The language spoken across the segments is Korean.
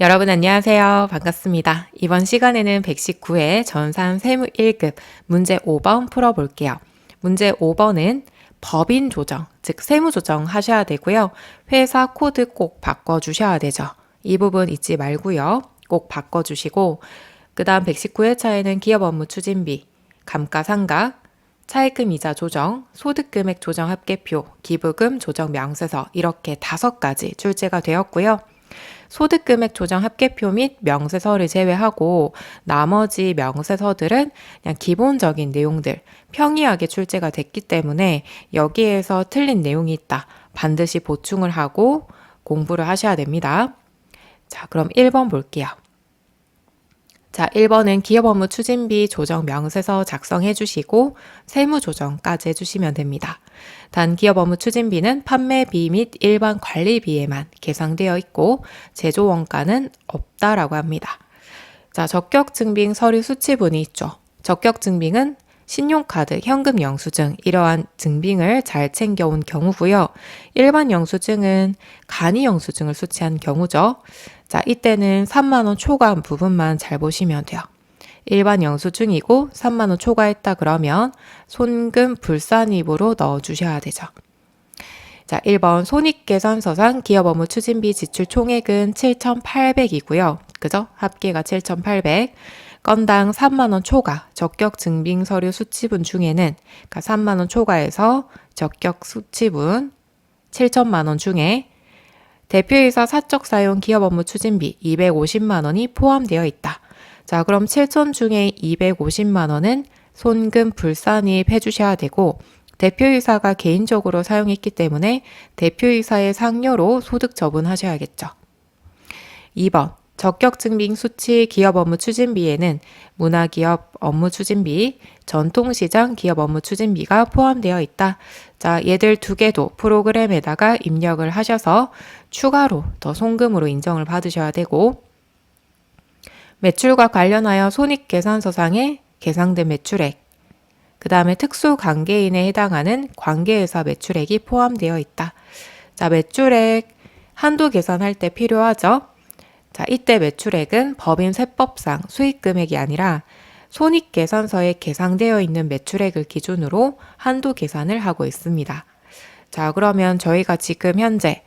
여러분 안녕하세요. 반갑습니다. 이번 시간에는 119회 전산 세무 1급 문제 5번 풀어볼게요. 문제 5번은 법인 조정, 즉 세무 조정 하셔야 되고요. 회사 코드 꼭 바꿔주셔야 되죠. 이 부분 잊지 말고요. 꼭 바꿔주시고 그 다음 119회차에는 기업 업무 추진비, 감가상각, 차입금 이자 조정, 소득금액 조정 합계표, 기부금 조정 명세서 이렇게 다섯 가지 출제가 되었고요. 소득금액 조정 합계표 및 명세서를 제외하고 나머지 명세서들은 그냥 기본적인 내용들 평이하게 출제가 됐기 때문에 여기에서 틀린 내용이 있다. 반드시 보충을 하고 공부를 하셔야 됩니다. 자, 그럼 1번 볼게요. 자, 1번은 기업 업무 추진비 조정 명세서 작성해 주시고 세무 조정까지 해 주시면 됩니다. 단 기업 업무 추진비는 판매비 및 일반 관리비에만 계상되어 있고 제조 원가는 없다라고 합니다. 자, 적격 증빙 서류 수치분이 있죠. 적격 증빙은 신용카드, 현금 영수증 이러한 증빙을 잘 챙겨온 경우고요. 일반 영수증은 간이 영수증을 수취한 경우죠. 자, 이때는 3만 원 초과한 부분만 잘 보시면 돼요. 일반 영수증이고 3만 원 초과했다 그러면 손금 불산입으로 넣어 주셔야 되죠. 자, 1번 손익계산서상 기업 업무 추진비 지출 총액은 7,800이고요. 그죠? 합계가 7,800. 건당 3만원 초과 적격 증빙 서류 수치분 중에는 그러니까 3만원 초과해서 적격 수치분 7천만원 중에 대표이사 사적 사용 기업 업무 추진비 250만 원이 포함되어 있다. 자, 그럼 7천 중에 250만 원은 손금 불산입 해주셔야 되고 대표이사가 개인적으로 사용했기 때문에 대표이사의 상여로 소득 처분하셔야겠죠. 2번 적격 증빙 수치 기업 업무 추진비에는 문화기업 업무 추진비, 전통시장 기업 업무 추진비가 포함되어 있다. 자, 얘들 두 개도 프로그램에다가 입력을 하셔서 추가로 더 송금으로 인정을 받으셔야 되고 매출과 관련하여 손익계산서상에 계상된 매출액, 그 다음에 특수관계인에 해당하는 관계회사 매출액이 포함되어 있다. 자, 매출액 한도 계산할 때 필요하죠. 자, 이때 매출액은 법인 세법상 수익 금액이 아니라 손익계산서에 계상되어 있는 매출액을 기준으로 한도 계산을 하고 있습니다. 자, 그러면 저희가 지금 현재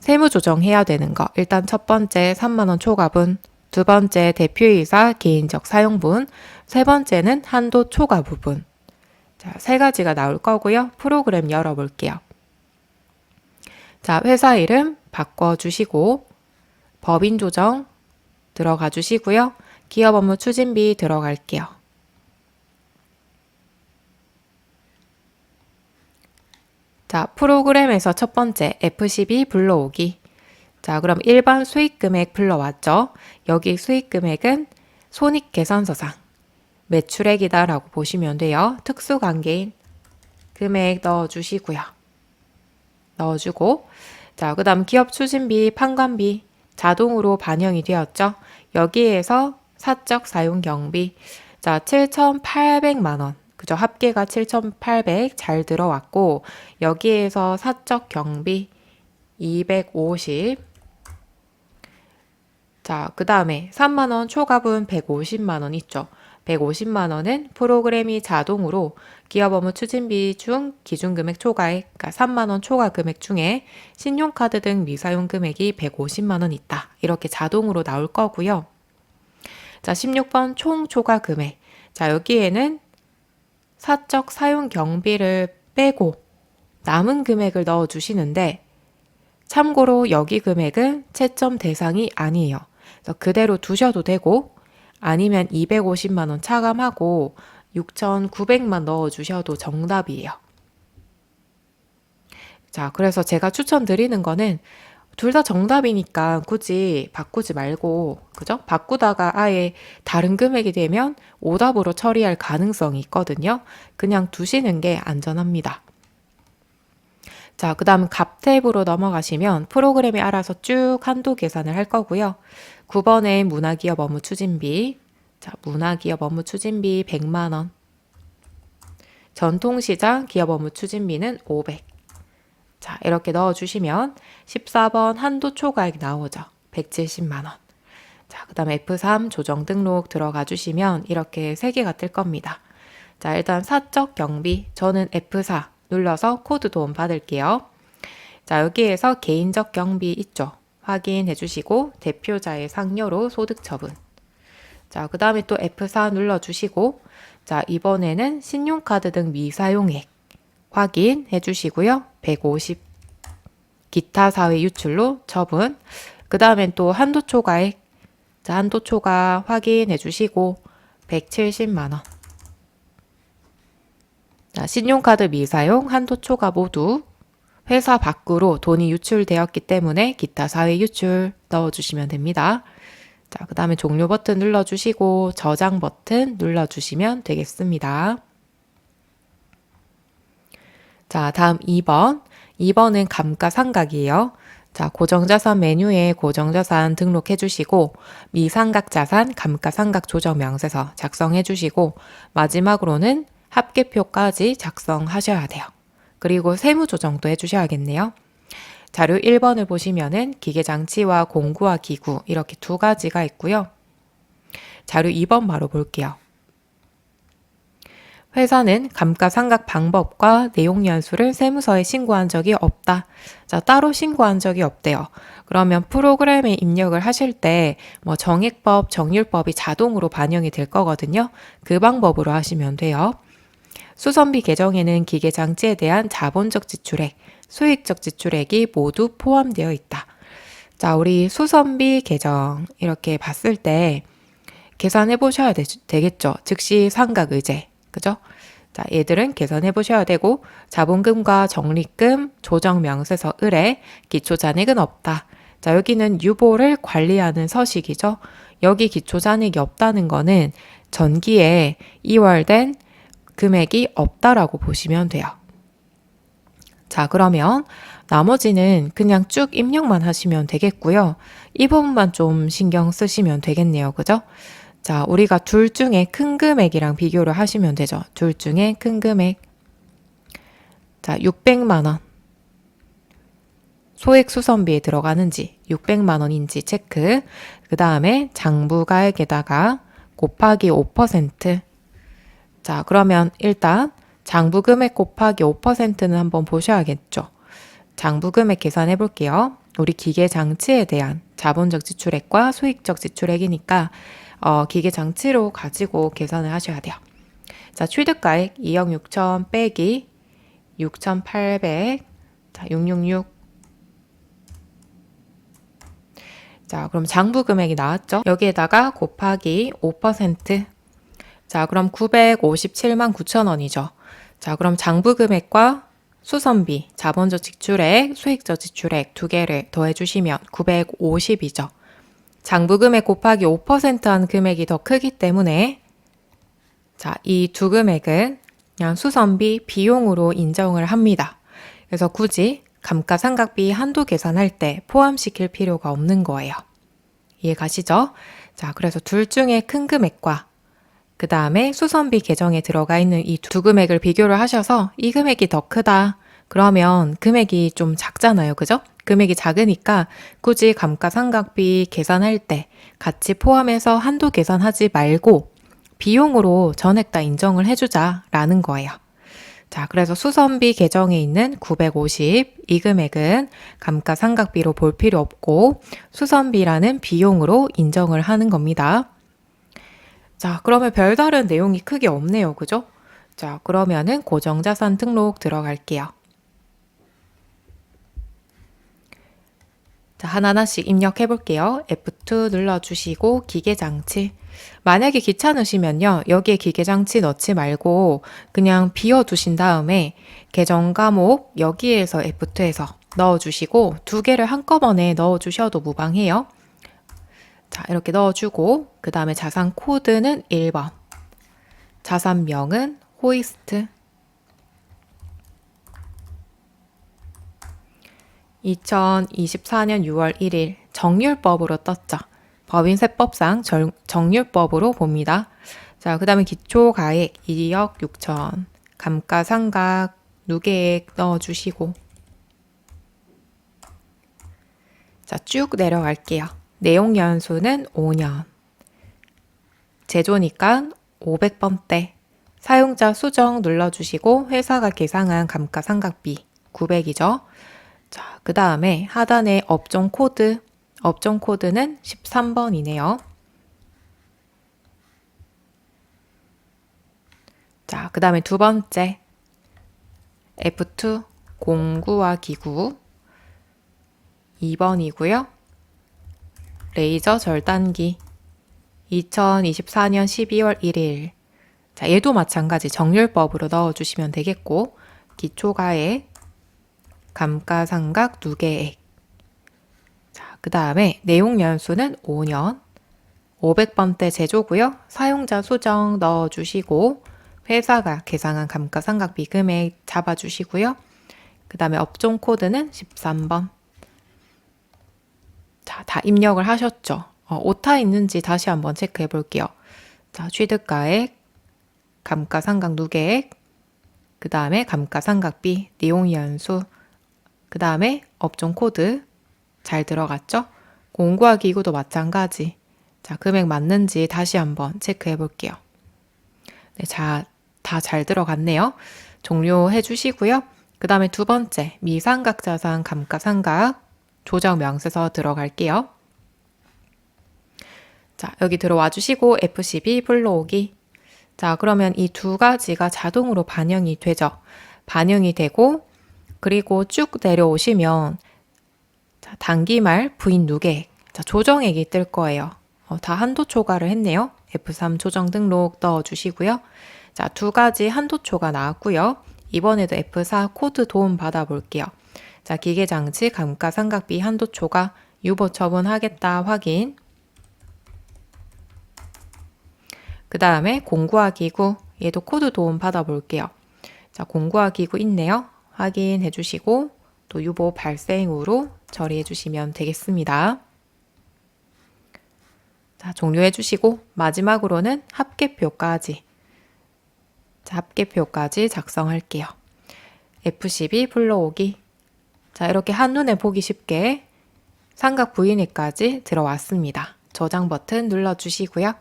세무 조정해야 되는 거. 일단 첫 번째 3만원 초과분, 두 번째 대표이사 개인적 사용분, 세 번째는 한도 초과 부분. 자, 세 가지가 나올 거고요. 프로그램 열어볼게요. 자, 회사 이름 바꿔주시고, 법인 조정 들어가 주시고요. 기업 업무 추진비 들어갈게요. 자, 프로그램에서 첫 번째 F12 불러오기. 자, 그럼 일반 수익 금액 불러왔죠? 여기 수익 금액은 손익 계산서상 매출액이다라고 보시면 돼요. 특수관계인 금액 넣어주시고요. 넣어주고 자, 그 다음 기업 추진비, 판관비 자동으로 반영이 되었죠. 여기에서 사적 사용 경비 자 7,800만 원 그죠? 합계가 7,800 잘 들어왔고 여기에서 사적 경비 250 자, 그 다음에 3만원 초과분 150만원 있죠. 150만 원은 프로그램이 자동으로 기업 업무 추진비 중 기준 금액 초과액, 그러니까 3만 원 초과 금액 중에 신용카드 등 미사용 금액이 150만 원 있다. 이렇게 자동으로 나올 거고요. 자, 16번 총 초과 금액. 자, 여기에는 사적 사용 경비를 빼고 남은 금액을 넣어 주시는데 참고로 여기 금액은 채점 대상이 아니에요. 그래서 그대로 두셔도 되고 아니면 250만 원 차감하고 6,900만 넣어 주셔도 정답이에요. 자, 그래서 제가 추천드리는 거는 둘 다 정답이니까 굳이 바꾸지 말고, 그죠? 바꾸다가 아예 다른 금액이 되면 오답으로 처리할 가능성이 있거든요. 그냥 두시는 게 안전합니다. 자, 그 다음 값 탭으로 넘어가시면 프로그램이 알아서 쭉 한도 계산을 할 거고요. 9번에 문화기업 업무 추진비. 자, 문화기업 업무 추진비 100만원. 전통시장 기업 업무 추진비는 500. 자, 이렇게 넣어주시면 14번 한도 초과액 나오죠. 170만 원. 자, 그 다음에 F3 조정 등록 들어가 주시면 이렇게 세 개가 뜰 겁니다. 자, 일단 사적 경비. 저는 F4 눌러서 코드 도움 받을게요. 자, 여기에서 개인적 경비 있죠. 확인해 주시고 대표자의 상여로 소득 처분. 자, 그 다음에 또 F4 눌러주시고, 자, 이번에는 신용카드 등 미사용액 확인해 주시고요. 150 기타 사회 유출로 처분. 그 다음엔 또 한도 초과액. 자, 한도 초과 확인해 주시고 170만 원. 자, 신용카드 미사용 한도 초과 모두 회사 밖으로 돈이 유출되었기 때문에 기타 사회 유출 넣어 주시면 됩니다. 자, 그 다음에 종료 버튼 눌러주시고 저장 버튼 눌러주시면 되겠습니다. 자, 다음 2번. 2번은 감가상각이에요. 자, 고정자산 메뉴에 고정자산 등록해 주시고 미상각자산 감가상각 조정 명세서 작성해 주시고 마지막으로는 합계표까지 작성하셔야 돼요. 그리고 세무 조정도 해 주셔야겠네요. 자료 1번을 보시면은 기계장치와 공구와 기구 이렇게 두 가지가 있고요. 자료 2번 바로 볼게요. 회사는 감가상각 방법과 내용 연수를 세무서에 신고한 적이 없다. 자, 따로 신고한 적이 없대요. 그러면 프로그램에 입력을 하실 때 뭐 정액법, 정률법이 자동으로 반영이 될 거거든요. 그 방법으로 하시면 돼요. 수선비 계정에는 기계 장치에 대한 자본적 지출액, 수익적 지출액이 모두 포함되어 있다. 자, 우리 수선비 계정 이렇게 봤을 때 계산해 보셔야 되, 겠죠 즉시 상각 의제. 그죠? 자, 얘들은 계산해 보셔야 되고 자본금과 적립금, 조정 명세서 의뢰, 기초 잔액은 없다. 자, 여기는 유보를 관리하는 서식이죠. 여기 기초 잔액이 없다는 거는 전기에 이월된 금액이 없다라고 보시면 돼요. 자, 그러면 나머지는 그냥 쭉 입력만 하시면 되겠고요. 이 부분만 좀 신경 쓰시면 되겠네요. 그죠? 자, 우리가 둘 중에 큰 금액이랑 비교를 하시면 되죠. 둘 중에 큰 금액. 자, 600만 원. 소액 수선비에 들어가는지 600만 원인지 체크. 그 다음에 장부가액에다가 곱하기 5%. 자, 그러면 일단 장부 금액 곱하기 5%는 한번 보셔야겠죠. 장부 금액 계산해 볼게요. 우리 기계 장치에 대한 자본적 지출액과 수익적 지출액이니까 어, 기계 장치로 가지고 계산을 하셔야 돼요. 자, 취득가액 2억 6천 빼기 6,800. 자, 666. 자, 그럼 장부 금액이 나왔죠? 여기에다가 곱하기 5%. 자, 그럼 957만 9천 원이죠. 자, 그럼 장부 금액과 수선비, 자본적 지출액, 수익적 지출액 두 개를 더해 주시면 950이죠. 장부금액 곱하기 5%한 금액이 더 크기 때문에 자, 이 두 금액은 그냥 수선비 비용으로 인정을 합니다. 그래서 굳이 감가상각비 한도 계산할 때 포함시킬 필요가 없는 거예요. 이해 가시죠? 자, 그래서 둘 중에 큰 금액과 그 다음에 수선비 계정에 들어가 있는 이 두 금액을 비교를 하셔서 이 금액이 더 크다. 그러면 금액이 좀 작잖아요. 그죠? 금액이 작으니까 굳이 감가상각비 계산할 때 같이 포함해서 한도 계산하지 말고 비용으로 전액 다 인정을 해주자라는 거예요. 자, 그래서 수선비 계정에 있는 950, 이 금액은 감가상각비로 볼 필요 없고 수선비라는 비용으로 인정을 하는 겁니다. 자, 그러면 별다른 내용이 크게 없네요. 그죠? 자, 그러면은 고정자산 등록 들어갈게요. 자, 하나하나씩 입력해 볼게요. F2 눌러주시고 기계장치. 만약에 귀찮으시면요. 여기에 기계장치 넣지 말고 그냥 비워두신 다음에 계정 과목 여기에서 F2에서 넣어주시고 두 개를 한꺼번에 넣어주셔도 무방해요. 자, 이렇게 넣어주고 그 다음에 자산 코드는 1번. 자산명은 호이스트. 2024년 6월 1일 정률법으로 떴죠. 법인세법상 정, 정률법으로 봅니다. 자, 그 다음에 기초가액 2억 6천, 감가상각 누계액 넣어주시고 자, 쭉 내려갈게요. 내용 연수는 5년. 제조니까 500번대. 사용자 수정 눌러주시고 회사가 계상한 감가상각비 900이죠. 자, 그 다음에 하단에 업종 코드, 업종 코드는 13번이네요. 자, 그 다음에 두 번째. F2 공구와 기구. 2번이고요. 레이저 절단기. 2024년 12월 1일. 자, 얘도 마찬가지 정률법으로 넣어주시면 되겠고 기초가액 감가상각 누계액 자, 그 다음에 내용 연수는 5년 500번대 제조고요. 사용자 수정 넣어주시고 회사가 계상한 감가상각 비 금액 잡아주시고요. 그 다음에 업종 코드는 13번. 자, 다 입력을 하셨죠? 어, 오타 있는지 다시 한번 체크해 볼게요. 자, 취득가액, 감가상각 누계액, 그 다음에 감가상각비, 내용 연수, 그 다음에 업종 코드 잘 들어갔죠? 공구와 기구도 마찬가지. 자, 금액 맞는지 다시 한번 체크해 볼게요. 네, 자, 다 잘 들어갔네요. 종료해 주시고요. 그 다음에 두 번째, 미상각자산 감가상각 조정 명세서 들어갈게요. 자, 여기 들어와 주시고 F12 불러오기. 자, 그러면 이 두 가지가 자동으로 반영이 되죠. 반영이 되고, 그리고 쭉 내려오시면, 자, 단기말 부인 누계, 자, 조정액이 뜰 거예요. 어, 다 한도 초과를 했네요. F3 조정 등록 넣어주시고요. 자, 두 가지 한도 초가 나왔고요. 이번에도 F4 코드 도움 받아볼게요. 자, 기계장치 감가상각비 한도 초과 유보 처분하겠다 확인. 그 다음에 공구화 기구 얘도 코드 도움 받아볼게요. 자, 공구화 기구 있네요. 확인해 주시고 또 유보 발생으로 처리해 주시면 되겠습니다. 자, 종료해 주시고 마지막으로는 합계표까지 자, 합계표까지 작성할게요. F12 불러오기 자, 이렇게 한눈에 보기 쉽게 삼각 부인회까지 들어왔습니다. 저장 버튼 눌러 주시고요.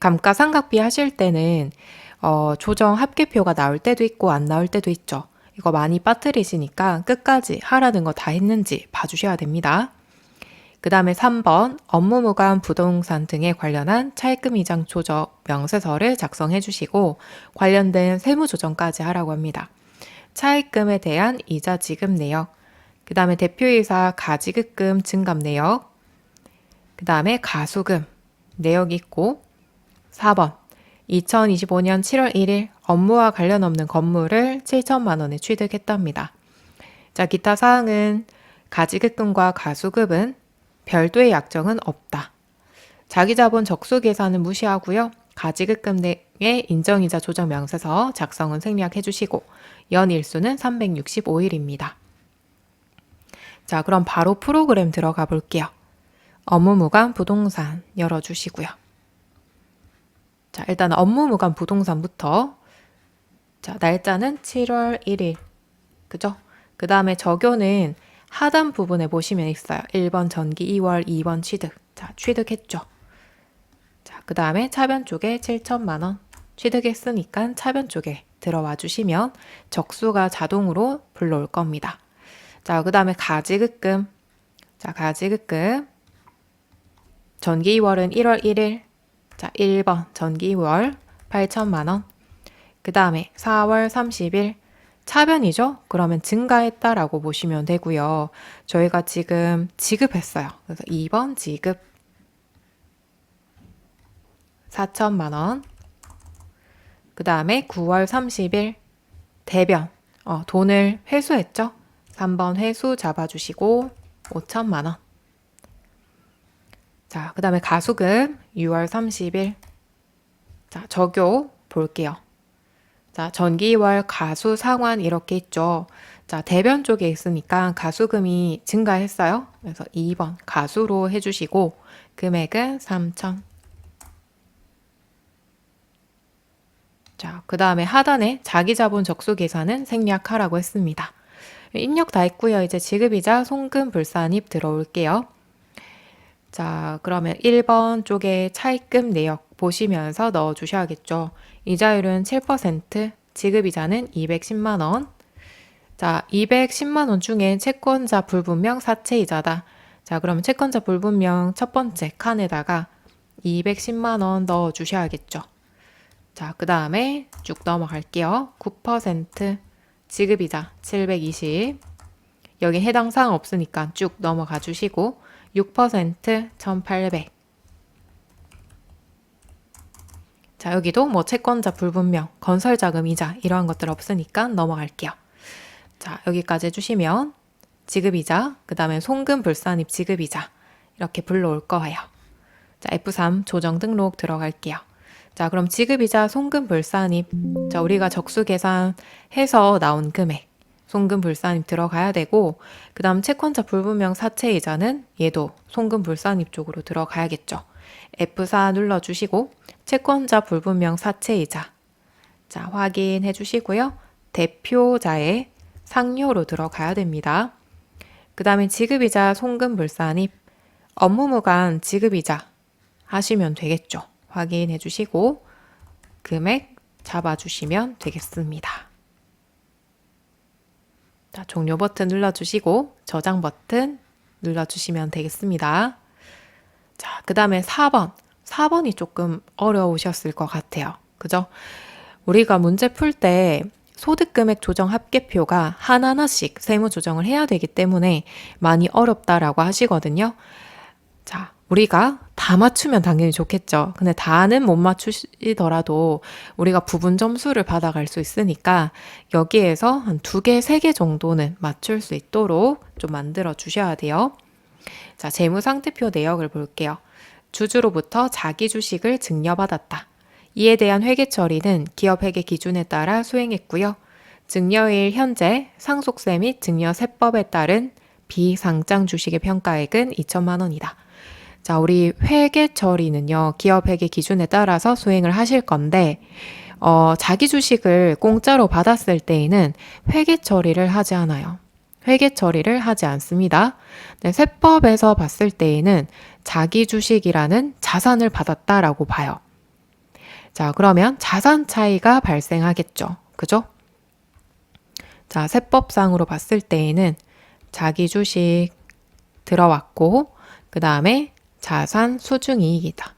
감가상각비 하실 때는 어, 조정 합계표가 나올 때도 있고 안 나올 때도 있죠. 이거 많이 빠뜨리시니까 끝까지 하라는 거 다 했는지 봐주셔야 됩니다. 그 다음에 3번 업무무관 부동산 등에 관련한 차입금 이장 조정 명세서를 작성해 주시고 관련된 세무조정까지 하라고 합니다. 차입금에 대한 이자 지급 내역, 그 다음에 대표이사 가지급금 증감 내역, 그 다음에 가수금 내역 있고 4번 2025년 7월 1일 업무와 관련 없는 건물을 7천만 원에 취득했답니다. 자, 기타 사항은 가지급금과 가수급은 별도의 약정은 없다. 자기자본 적수 계산은 무시하고요. 가지급금 내의 인정이자 조정 명세서 작성은 생략해 주시고 연일수는 365일입니다. 자, 그럼 바로 프로그램 들어가 볼게요. 업무무관 부동산 열어주시고요. 자, 일단 업무무관 부동산부터 자, 날짜는 7월 1일. 그죠? 그 다음에 적요는 하단 부분에 보시면 있어요. 1번 전기 2월, 2번 취득. 자, 취득했죠. 자, 그 다음에 차변 쪽에 7천만 원 취득했으니까 차변 쪽에 들어와 주시면 적수가 자동으로 불러올 겁니다. 자, 그 다음에 가지급금. 자, 가지급금. 전기 2월은 1월 1일. 자, 1번 전기 2월 8천만 원. 그 다음에 4월 30일 차변이죠? 그러면 증가했다라고 보시면 되고요. 저희가 지금 지급했어요. 그래서 2번 지급 4천만 원. 그 다음에 9월 30일 대변 어, 돈을 회수했죠? 3번 회수 잡아주시고 5천만 원. 자, 그 다음에 가수금 6월 30일. 자, 적요 볼게요. 자, 전기월 가수 상환 이렇게 있죠. 자, 대변 쪽에 있으니까 가수금이 증가했어요. 그래서 2번 가수로 해주시고 금액은 3천. 자, 그 다음에 하단에 자기자본 적수 계산은 생략하라고 했습니다. 입력 다 했고요. 이제 지급이자 송금 불산입 들어올게요. 자, 그러면 1번 쪽에 차입금 내역 보시면서 넣어 주셔야겠죠. 이자율은 7%, 지급이자는 210만 원. 자, 210만 원 중에 채권자 불분명 사채이자다. 자, 그러면 채권자 불분명 첫 번째 칸에다가 210만 원 넣어 주셔야겠죠. 자, 그 다음에 쭉 넘어갈게요. 9% 지급이자 720. 여기 해당 사항 없으니까 쭉 넘어가 주시고 6% 1800. 자, 여기도 뭐 채권자 불분명, 건설 자금 이자 이러한 것들 없으니까 넘어갈게요. 자, 여기까지 해주시면 지급이자, 그 다음에 송금 불산입 지급이자 이렇게 불러올 거예요. 자, F3 조정 등록 들어갈게요. 자, 그럼 지급이자 송금 불산입. 자, 우리가 적수 계산해서 나온 금액. 송금 불산입 들어가야 되고, 그 다음 채권자 불분명 사채이자는 얘도 송금 불산입 쪽으로 들어가야겠죠. F4 눌러주시고, 채권자 불분명 사채이자. 자, 확인해 주시고요. 대표자의 상료로 들어가야 됩니다. 그 다음에 지급이자 송금 불산입. 업무무관 지급이자 하시면 되겠죠. 확인해 주시고 금액 잡아 주시면 되겠습니다. 자, 종료 버튼 눌러 주시고 저장 버튼 눌러 주시면 되겠습니다. 자, 그 다음에 4번. 4번이 조금 어려우셨을 것 같아요. 그죠? 우리가 문제 풀 때 소득금액 조정 합계표가 하나하나씩 세무 조정을 해야 되기 때문에 많이 어렵다라고 하시거든요. 자, 우리가 다 맞추면 당연히 좋겠죠. 근데 다는 못 맞추시더라도 우리가 부분 점수를 받아갈 수 있으니까 여기에서 한 두 개, 세 개 정도는 맞출 수 있도록 좀 만들어 주셔야 돼요. 자, 재무상태표 내역을 볼게요. 주주로부터 자기 주식을 증여받았다. 이에 대한 회계 처리는 기업 회계 기준에 따라 수행했고요. 증여일 현재 상속세 및 증여세법에 따른 비상장 주식의 평가액은 2천만 원이다. 자, 우리 회계 처리는요, 기업 회계 기준에 따라서 수행을 하실 건데, 어, 자기 주식을 공짜로 받았을 때에는 회계 처리를 하지 않아요. 회계 처리를 하지 않습니다. 네, 세법에서 봤을 때에는 자기 주식이라는 자산을 받았다라고 봐요. 자, 그러면 자산 차이가 발생하겠죠. 그죠? 자, 세법상으로 봤을 때에는 자기 주식 들어왔고, 그 다음에 자산 수중이익이다.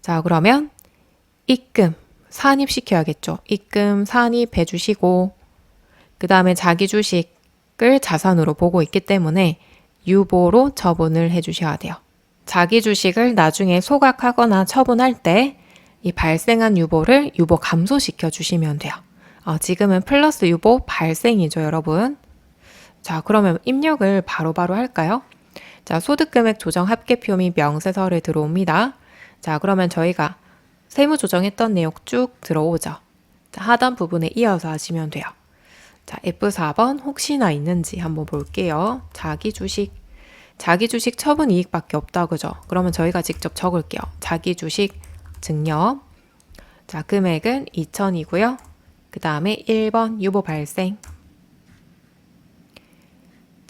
자, 그러면 입금 산입시켜야겠죠. 입금 산입해 주시고 그 다음에 자기 주식을 자산으로 보고 있기 때문에 유보로 처분을 해 주셔야 돼요. 자기 주식을 나중에 소각하거나 처분할 때 이 발생한 유보를 유보 감소시켜 주시면 돼요. 어, 지금은 플러스 유보 발생이죠, 여러분. 자, 그러면 입력을 바로바로 바로 할까요? 자, 소득금액 조정 합계표 및 명세서를 들어옵니다. 자, 그러면 저희가 세무 조정했던 내용 쭉 들어오죠. 자, 하단 부분에 이어서 하시면 돼요. 자, F4번 혹시나 있는지 한번 볼게요. 자기 주식. 자기 주식 처분 이익밖에 없다 그죠? 그러면 저희가 직접 적을게요. 자기 주식 증여. 자, 금액은 2천이고요. 그 다음에 1번 유보 발생.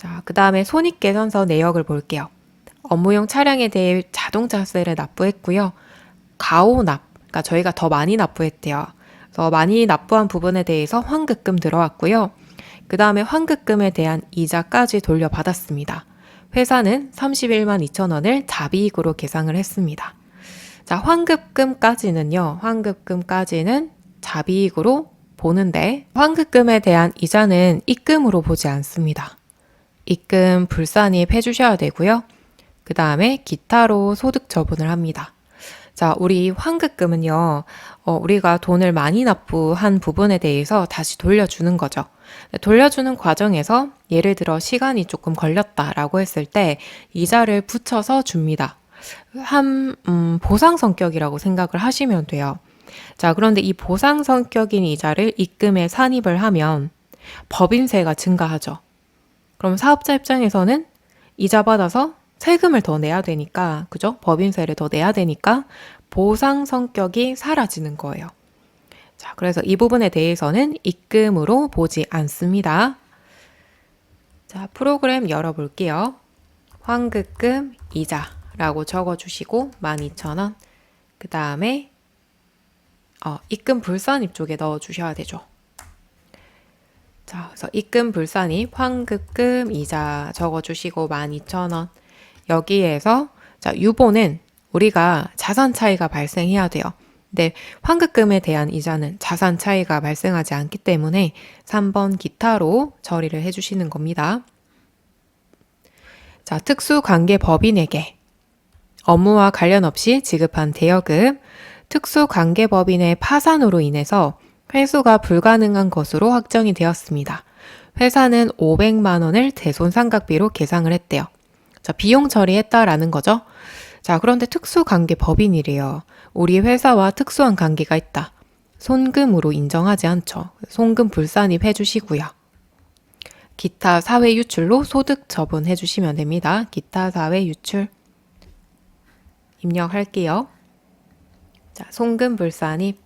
자, 그 다음에 손익계산서 내역을 볼게요. 업무용 차량에 대해 자동차세를 납부했고요. 가오납, 그러니까 저희가 더 많이 납부했대요. 그래서 많이 납부한 부분에 대해서 환급금 들어왔고요. 그 다음에 환급금에 대한 이자까지 돌려받았습니다. 회사는 31만 2천 원을 자비익으로 계상을 했습니다. 자, 환급금까지는요, 환급금까지는 자비익으로 보는데, 환급금에 대한 이자는 입금으로 보지 않습니다. 입금 불산입 해주셔야 되고요. 그 다음에 기타로 소득 처분을 합니다. 자, 우리 환급금은요, 어, 우리가 돈을 많이 납부한 부분에 대해서 다시 돌려주는 거죠. 돌려주는 과정에서 예를 들어 시간이 조금 걸렸다라고 했을 때 이자를 붙여서 줍니다. 한, 음, 보상 성격이라고 생각을 하시면 돼요. 자, 그런데 이 보상 성격인 이자를 입금에 산입을 하면 법인세가 증가하죠. 그럼 사업자 입장에서는 이자 받아서 세금을 더 내야 되니까, 그죠? 법인세를 더 내야 되니까 보상 성격이 사라지는 거예요. 자, 그래서 이 부분에 대해서는 입금으로 보지 않습니다. 자, 프로그램 열어볼게요. 환급금 이자라고 적어주시고 12,000원. 그 다음에 어, 입금 불산입 쪽에 넣어주셔야 되죠. 자, 그래서 입금 불산입 환급금 이자 적어주시고 12,000원. 여기에서 자, 유보는 우리가 자산 차이가 발생해야 돼요. 근데 환급금에 대한 이자는 자산 차이가 발생하지 않기 때문에 3번 기타로 처리를 해주시는 겁니다. 자, 특수관계 법인에게 업무와 관련 없이 지급한 대여금, 특수관계 법인의 파산으로 인해서 회수가 불가능한 것으로 확정이 되었습니다. 회사는 500만 원을 대손 상각비로 계상을 했대요. 자, 비용 처리했다라는 거죠. 자, 그런데 특수관계 법인이래요. 우리 회사와 특수한 관계가 있다. 손금으로 인정하지 않죠. 손금 불산입 해주시고요. 기타 사회 유출로 소득 처분해 주시면 됩니다. 기타 사회 유출 입력할게요. 자, 송금 불산입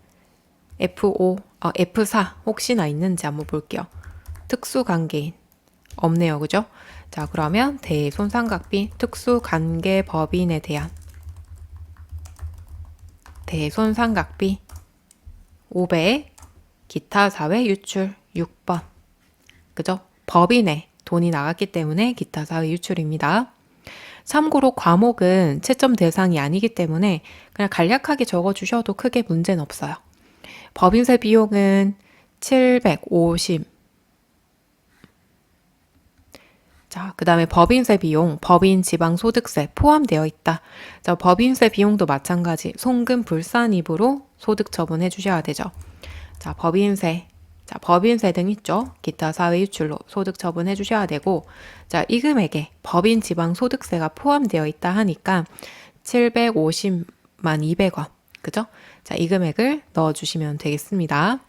F5, 어, F4 혹시나 있는지 한번 볼게요. 특수관계인 없네요, 그죠? 자, 그러면 대손상각비 특수관계법인에 대한 대손상각비 500 기타 사회 유출 6번 그죠? 법인에 돈이 나갔기 때문에 기타 사회 유출입니다. 참고로 과목은 채점 대상이 아니기 때문에 그냥 간략하게 적어주셔도 크게 문제는 없어요. 법인세 비용은 750. 자, 그 다음에 법인세 비용, 법인 지방소득세 포함되어 있다. 자, 법인세 비용도 마찬가지 송금 불산입으로 소득 처분해 주셔야 되죠. 자, 법인세, 자, 법인세 등 있죠. 기타 사회 유출로 소득 처분해 주셔야 되고, 자, 이 금액에 법인 지방 소득세가 포함되어 있다 하니까 750만 200원. 그죠? 자, 이 금액을 넣어 주시면 되겠습니다.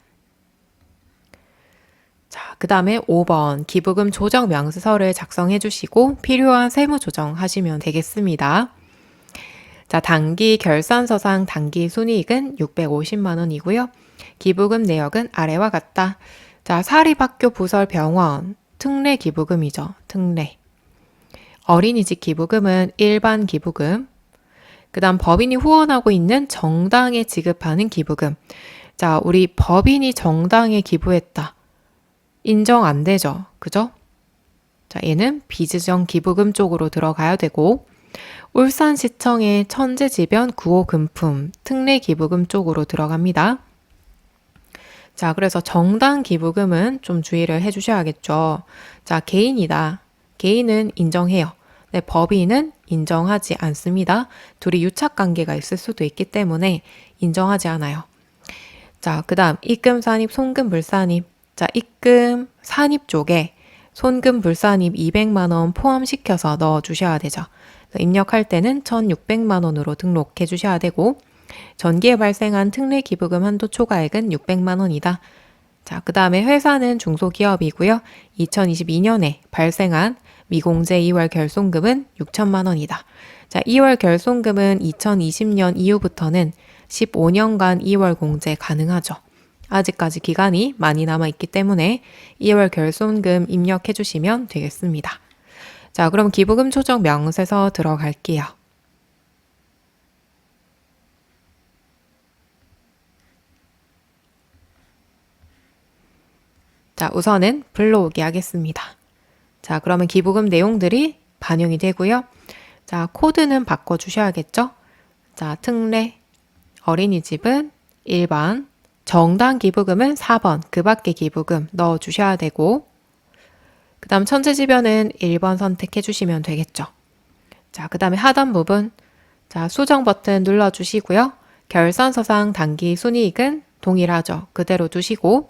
자, 그 다음에 5번 기부금 조정 명세서를 작성해 주시고 필요한 세무 조정하시면 되겠습니다. 자, 단기 결산서상 단기 순이익은 650만 원이고요. 기부금 내역은 아래와 같다. 자, 사립학교 부설 병원 특례 기부금이죠. 특례. 어린이집 기부금은 일반 기부금. 그 다음 법인이 후원하고 있는 정당에 지급하는 기부금. 자, 우리 법인이 정당에 기부했다. 인정 안 되죠. 그죠? 자, 얘는 비지정 기부금 쪽으로 들어가야 되고 울산시청의 천재지변 구호금품 특례 기부금 쪽으로 들어갑니다. 자, 그래서 정당 기부금은 좀 주의를 해 주셔야겠죠. 자, 개인이다. 개인은 인정해요. 네, 법인은 인정하지 않습니다. 둘이 유착 관계가 있을 수도 있기 때문에 인정하지 않아요. 자, 그 다음, 입금 산입, 송금 불산입. 자, 입금 산입 쪽에 손금 불산입 200만원 포함시켜서 넣어 주셔야 되죠. 입력할 때는 1,600만원으로 등록해 주셔야 되고, 전기에 발생한 특례 기부금 한도 초과액은 600만 원이다. 자, 그 다음에 회사는 중소기업이고요. 2022년에 발생한 미공제 2월 결손금은 6천만 원이다. 자, 2월 결손금은 2020년 이후부터는 15년간 2월 공제 가능하죠. 아직까지 기간이 많이 남아 있기 때문에 2월 결손금 입력해 주시면 되겠습니다. 자, 그럼 기부금 조정 명세서 들어갈게요. 자, 우선은 불러오기 하겠습니다. 자, 그러면 기부금 내용들이 반영이 되고요. 자, 코드는 바꿔주셔야겠죠? 자, 특례, 어린이집은 1번, 정당 기부금은 4번, 그 밖의 기부금 넣어주셔야 되고, 그 다음 천재지변은 1번 선택해 주시면 되겠죠. 자, 그 다음에 하단 부분, 자, 수정 버튼 눌러주시고요. 결산서상 단기 순이익은 동일하죠. 그대로 두시고,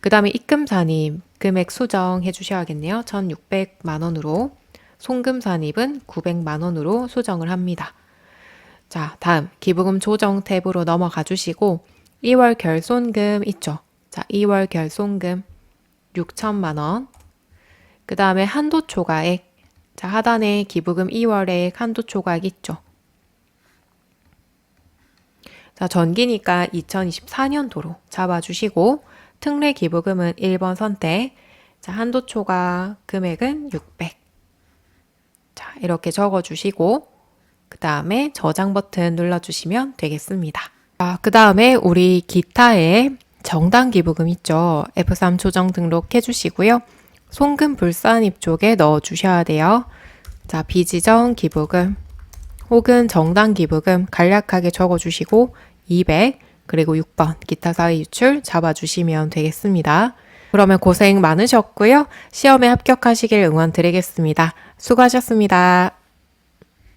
그 다음에 입금산입 금액 수정해 주셔야겠네요. 1,600만 원으로 송금산입은 900만 원으로 수정을 합니다. 자, 다음 기부금 조정 탭으로 넘어가 주시고 2월 결손금 있죠. 자, 2월 결손금 6천만 원. 그 다음에 한도 초과액. 자, 하단에 기부금 2월에 한도 초과액 있죠. 자, 전기니까 2024년도로 잡아주시고 특례 기부금은 1번 선택. 자, 한도 초과 금액은 600. 자, 이렇게 적어 주시고 그 다음에 저장 버튼 눌러 주시면 되겠습니다. 아, 그 다음에 우리 기타에 정당 기부금 있죠. F3 조정 등록해 주시고요. 송금 불산입 쪽에 넣어 주셔야 돼요. 자, 비지정 기부금 혹은 정당 기부금 간략하게 적어 주시고 200 그리고 6번 기타 사회 유출 잡아 주시면 되겠습니다. 그러면 고생 많으셨고요. 시험에 합격하시길 응원 드리겠습니다. 수고하셨습니다.